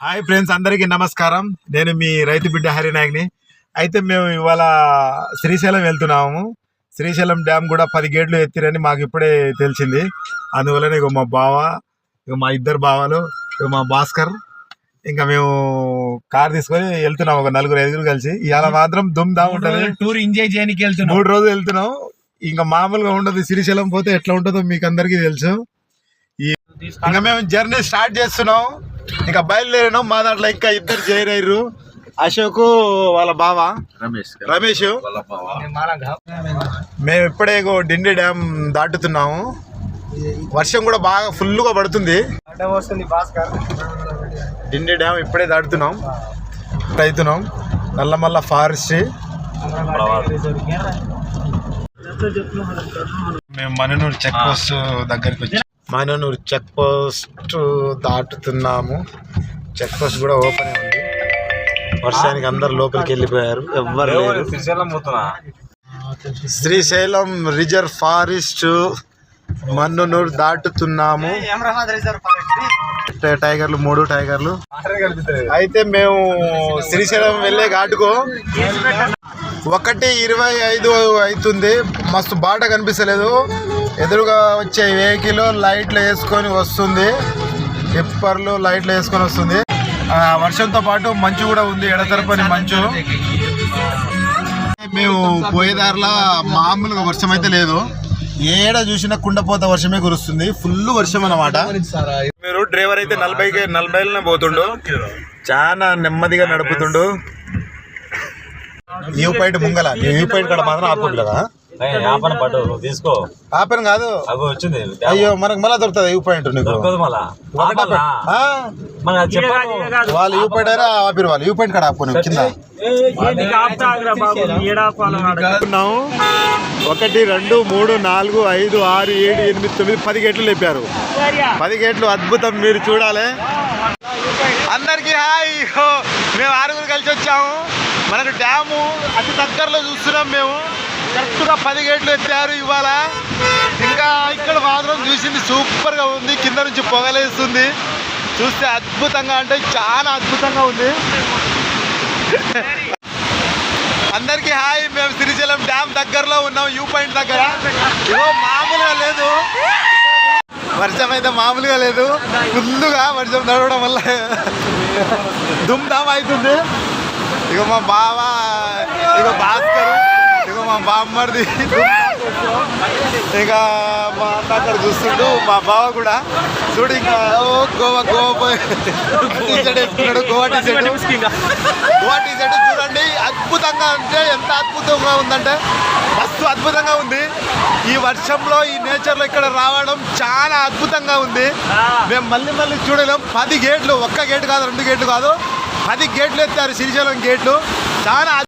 Hi friends అందరికీ నమస్కారం. నేను మీ రైతు బిడ్డ హరినాయక్ని. అయితే మేము ఇవాళ శ్రీశైలం వెళ్తున్నాము. శ్రీశైలం డ్యామ్ కూడా పది గేట్లు ఎత్తిరని మాకు ఇప్పుడే తెలిసింది. అందువలన ఇక మా బావ ఇక మా ఇద్దరు బావలు ఇక మా భాస్కర్ ఇంకా మేము కార్ తీసుకొని వెళ్తున్నాం. ఒక నలుగురు ఐదుగురు కలిసి. ఇవాళ మాత్రం దుమ్ దా ఉంటుంది. టూర్ ఎంజాయ్ చేయడానికి వెళ్తున్నాం. మూడు రోజులు వెళ్తున్నాం. ఇంకా మామూలుగా ఉండదు. శ్రీశైలం పోతే ఎట్లా ఉంటుందో మీకు అందరికీ తెలుసు ఇంకా మేము జర్నీ స్టార్ట్ చేస్తున్నాం. ఇంకా బయలుదేరినాం. మా దాంట్లో ఇంకా ఇద్దరు చేరారు అశోక్ వాళ్ళ బావ. రమేష్ రమేష్. మేము ఇప్పుడే డిండి డ్యామ్ దాటుతున్నాము. వర్షం కూడా బాగా ఫుల్గా పడుతుంది. డిండి డ్యామ్ ఇప్పుడే దాటుతున్నాం. అవుతున్నాం నల్లమల్ల ఫారెస్ట్. మేము మననూరు చెక్ పోస్ట్ దగ్గరికి వచ్చి మననూరు చెక్ పోస్ట్ దాటుతున్నాము. చెక్ పోస్ట్ కూడా ఓపెన్ ఉంది. వర్షానికి అందరు లోపలికి వెళ్ళిపోయారు. ఎవ్వరు లేరు. శ్రీశైలం రిజర్వ్ ఫారెస్ట్ మన్నునూరు దాటుతున్నాము. టైగర్లు మూడు టైగర్లు. అయితే మేము శ్రీశైలం వెళ్ళే ఘాటుకు ఒకటి ఇరవై ఐదు అవుతుంది. మస్తు బాట కనిపిస్తలేదు. ఎదురుగా వచ్చే వెహికల్ లైట్లు వేసుకొని వస్తుంది. టిప్పర్లు లైట్లు వేసుకొని వస్తుంది. ఆ, వర్షంతో పాటు మంచు కూడా ఉంది. ఎడతరపని మంచు. మేము పోయేదారిలో మామూలుగా వర్షం అయితే లేదు. ఏడ చూసినా కుండపోత వర్షమే కురుస్తుంది. ఫుల్ వర్షం అన్నమాట. మీరు డ్రైవర్ అయితే నలభైకి నలభైలోనే పోతుండు. చాలా నెమ్మదిగా నడుపుతుండు. వ్యూ పాయింట్ ముంగల. వ్యూ పాయింట్ కాడ మాత్రం ఆపుకుంటు కదా యాపన పట్టు నువ్వు తీసుకో. ఆపని కాదు. అవి వచ్చింది. అయ్యో మనకు మళ్ళా దొరుకుతుంది వ్యూ పాయింట్ నీకు. వాళ్ళు వ్యూ పాయింట్ అయినా ఆపిరు వాళ్ళు. వ్యూ పాయింట్ కాడ ఆపుకుని కింద. ఉన్నాము ఒకటి రెండు మూడు నాలుగు ఐదు ఆరు ఏడు ఎనిమిది తొమ్మిది పది గేట్లు లేపారు. పది గేట్లు అద్భుతం మీరు చూడాలి. అందరికీ హాయ్. హో, మేము ఆరుగురు కలిసి వచ్చాము. మనకు డ్యాము అతి దగ్గరలో చూస్తున్నాం మేము. కరెక్ట్గా పది గేట్లు ఎత్తారు ఇవాళ. ఇంకా ఇక్కడ మాత్రం చూసింది సూపర్గా ఉంది. కింద నుంచి పొగలేస్తుంది. చూస్తే అద్భుతంగా అంటే చాలా అద్భుతంగా ఉంది. అందరికీ హాయ్. మేము శ్రీశైలం డ్యామ్ దగ్గరలో ఉన్నాం యూ పాయింట్ దగ్గర. ఏదో మామూలుగా లేదు. వర్షం అయితే మామూలుగా లేదు. ఫుల్లుగా వర్షం నడవడం వల్ల దుమ్ అవుతుంది. ఇక మా బావ ఇక భాస్కర్ ఇక మా బామ్మడిది ఇక మా అన్న అక్కడ చూస్తుండు మా బావ కూడా. చూడు ఇంకా ఓ గోవా గోవా టీ షర్ట్ వేసుకున్నాడు Goa T shirt Goa T shirt చూడండి అద్భుతంగా అంటే ఎంత అద్భుతంగా ఉందంటే మస్తు అద్భుతంగా ఉంది. ఈ వర్షంలో ఈ నేచర్లో ఇక్కడ రావడం చాలా అద్భుతంగా ఉంది. మేము మళ్ళీ మళ్ళీ చూడలేం. పది గేట్లు ఒక్క గేట్ కాదు రెండు గేట్లు కాదు. పది గేట్లు ఎత్తారు శ్రీశైలం గేట్లు. చాలా